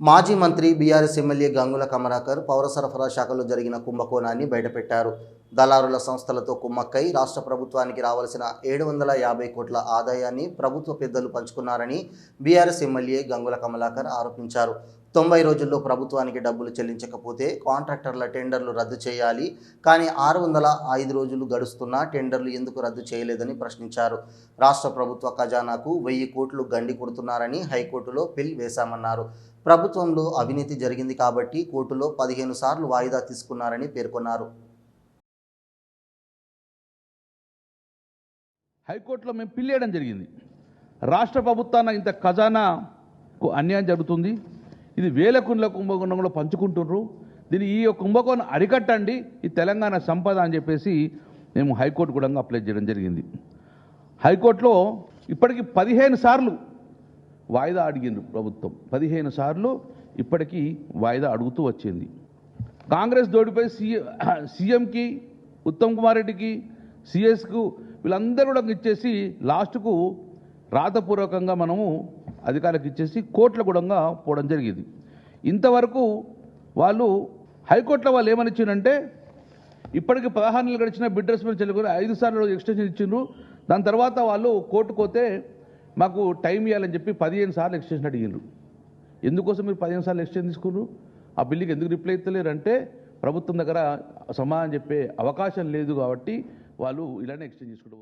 మాజీ మంత్రి BRS MLA Gangula Kamalakar పౌర సరఫరా శాఖలో జరిగిన కుంభకోణాన్ని బయటపెట్టారు. దళారుల సంస్థలతో కుమ్మక్కై రాష్ట్ర ప్రభుత్వానికి రావాల్సిన ఏడు వందల యాభై కోట్ల ఆదాయాన్ని ప్రభుత్వ పెద్దలు పంచుకున్నారని బీఆర్ఎస్ ఎమ్మెల్యే గంగుల కమలాకర్ ఆరోపించారు. తొంభై రోజుల్లో ప్రభుత్వానికి డబ్బులు చెల్లించకపోతే కాంట్రాక్టర్ల టెండర్లు రద్దు చేయాలి. కానీ ఆరు వందల ఐదు రోజులు గడుస్తున్నా టెండర్లు ఎందుకు రద్దు చేయలేదని ప్రశ్నించారు. రాష్ట్ర ప్రభుత్వ ఖజానాకు వెయ్యి కోట్లు గండి కొడుతున్నారని హైకోర్టులో పిల్ వేశామన్నారు. ప్రభుత్వంలో అవినీతి జరిగింది కాబట్టి కోర్టులో పదిహేను సార్లు వాయిదా తీసుకున్నారని పేర్కొన్నారు. హైకోర్టులో మేము పిల్లేయడం జరిగింది. రాష్ట్ర ప్రభుత్వాన ఇంత ఖజానాకు అన్యాయం జరుగుతుంది. ఇది వేల కుండ్ల కుంభకోణంలో పంచుకుంటున్నారు దీన్ని ఈ కుంభకోణం అరికట్టండి ఈ తెలంగాణ సంపద అని చెప్పేసి మేము హైకోర్టు కూడా అప్లై చేయడం జరిగింది. హైకోర్టులో ఇప్పటికి పదిహేను సార్లు వాయిదా అడిగిండ్రు ప్రభుత్వం. పదిహేను సార్లు ఇప్పటికీ వాయిదా అడుగుతూ వచ్చింది. కాంగ్రెస్ దోడిపై సీఎం సీఎంకి ఉత్తమ్ కుమార్ రెడ్డికి సిఎస్కు వీళ్ళందరూ కూడా ఇచ్చేసి లాస్ట్కు రాతపూర్వకంగా మనము అధికారులకు ఇచ్చేసి కోర్టుల కూడా పోవడం జరిగింది. ఇంతవరకు వాళ్ళు హైకోర్టులో వాళ్ళు ఏమని ఇచ్చిందంటే ఇప్పటికి పదహారు నెలలు గడిచిన బిడ్ మీద చెల్లికొని ఐదు సార్లు ఎక్స్టెన్షన్ ఇచ్చిండ్రు. దాని తర్వాత వాళ్ళు కోర్టుకు పోతే మాకు టైం ఇవ్వాలని చెప్పి పదిహేను సార్లు ఎక్స్టెన్షన్ అడిగిండ్రు. ఎందుకోసం మీరు పదిహేను సార్లు ఎక్స్టెన్షన్ తీసుకున్నారు? ఆ బిల్లుకి ఎందుకు రిప్లై ఇస్తలేరంటే ప్రభుత్వం దగ్గర సమాధానం చెప్పే అవకాశం లేదు కాబట్టి వాళ్ళు ఇలానే ఎక్స్టెండ్ చేసుకుంటూ